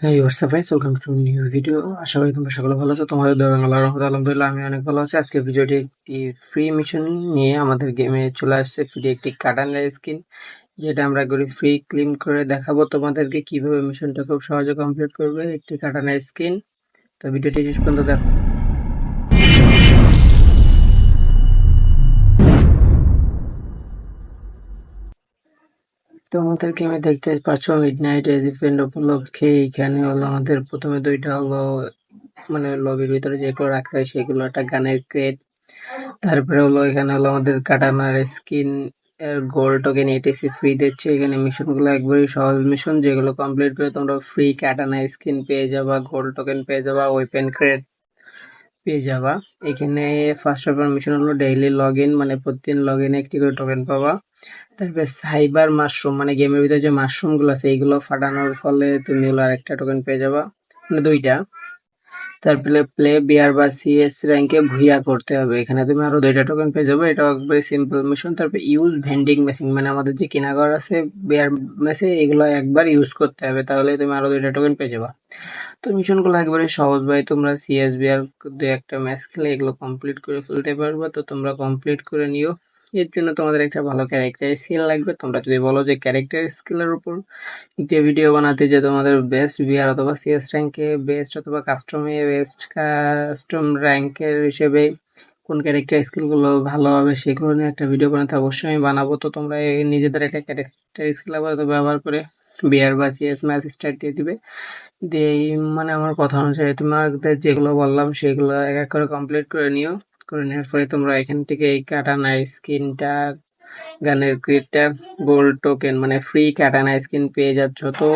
হ্যাঁ what's up guys welcome to new video আশা করি তোমরা সকলে ভালো আছো। তোমাদের দয়া বাংলা রহমত আলহামদুলিল্লাহ, আমি অনেক ভালো আছি। আজকে ভিডিওটি একটি ফ্রি মিশন নিয়ে আমাদের গেমে চলে আসছে। ফ্রি একটি কাটানের স্কিন যেটা আমরা করি ফ্রি ক্লিম করে দেখাবো তোমাদেরকে কীভাবে মিশনটা খুব সহজে কমপ্লিট করবে। একটি কাটানের স্কিন তো ভিডিওটি শেষ পর্যন্ত দেখো। তো আমাদের গেমে দেখতে পাচ্ছ মিডনাইট এজিফেন্ট উপলক্ষে এখানে হলো আমাদের প্রথমে দুইটা হলো মানে লবির ভিতরে যেগুলো রাখতে হয় সেগুলো একটা গানের ক্রেট তারপরে হলো এখানে হলো আমাদের কাটানার স্কিন এর গোল্ড টোকেন এটিসি ফ্রি দিচ্ছে। এখানে মিশনগুলো একবারই সহজ মিশন যেগুলো কমপ্লিট করে তোমরা ফ্রি কাটানা স্কিন পেয়ে যাবা গোল্ড টোকেন পেয়ে যাবা ওয়েপেন ক্রেট পেয়ে যাবা। এখানে ফার্স্ট অফ অল মিশন হলো ডেইলি লগ ইন মানে প্রতিদিন লগ ইনে একটি করে টোকেন পাবা। তারপরে সাইবার মাশরুম মানে গেমের ভিতরে যে মাশরুমগুলো আছে, এইগুলো ফাটানোর ফলে তুমি হলো আরেকটা টোকেন পেয়ে যাবা। মানে দুইটা। তারপরে প্লে বিয়ার বা সিএস র্যাঙ্কে ভুইয়া করতে হবে। এখানে তুমি আরও দুইটা টোকেন পেয়ে যাবে। এটা একবারে সিম্পল মিশন তারপরে ইউজ ভেন্ডিং মেশিন মানে আমাদের যে কেনাঘর আছে বিয়ার মেসে এগুলো একবার ইউজ করতে হবে। তাহলে তুমি আরও দুইটা টোকেন পেয়ে যাবা। তো মিশনগুলো একবারে সহজ ভাই। তোমরা সিএস আর দু একটা ম্যাচ খেলে এগুলো কমপ্লিট করে ফেলতে পারবে। তো তোমরা কমপ্লিট করে নিও। এর জন্য তোমাদের একটা ভালো ক্যারেক্টার স্কিল লাগবে। তোমরা যদি বলো যে ক্যারেক্টার স্কিলের উপর একটা ভিডিও বানাতে যে তোমাদের বেস্ট বিহার অথবা সিএস র্যাঙ্কে বেস্ট অথবা কাস্টমে বেস্ট কাস্টম র্যাঙ্কের হিসেবে কোন ক্যারেক্টার স্কিলগুলো ভালো হবে সেগুলো নিয়ে একটা ভিডিও বানাতে অবশ্যই আমি বানাবো। তো তোমরা নিজেদের একটা ক্যারেক্টার স্কিল আপাতত ব্যবহার করে বিয়ার বা সিএস ম্যাচ স্টার্ট দিয়ে দিবে। দিয়ে মানে আমার কথা অনুযায়ী তোমাদের যেগুলো বললাম সেগুলো এক এক করে কমপ্লিট করে নিও। করে নেওয়ার পরে তোমরা এখান থেকে এই কাটানা স্কিনটা গানের ক্রিটটা গোল্ড টোকেন মানে ফ্রি কাটানা স্কিন পেয়ে যাচ্ছ। তো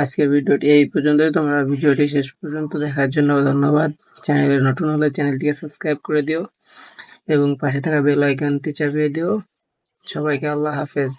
আজকের ভিডিওটি এই পর্যন্তই। তোমরা ভিডিওটি শেষ পর্যন্ত দেখার জন্য ধন্যবাদ। চ্যানেলে নতুন হলে চ্যানেলটিকে সাবস্ক্রাইব করে দিও এবং পাশে থাকা বেল আইকনটি চাপিয়ে দিও। সবাইকে আল্লাহ হাফেজ।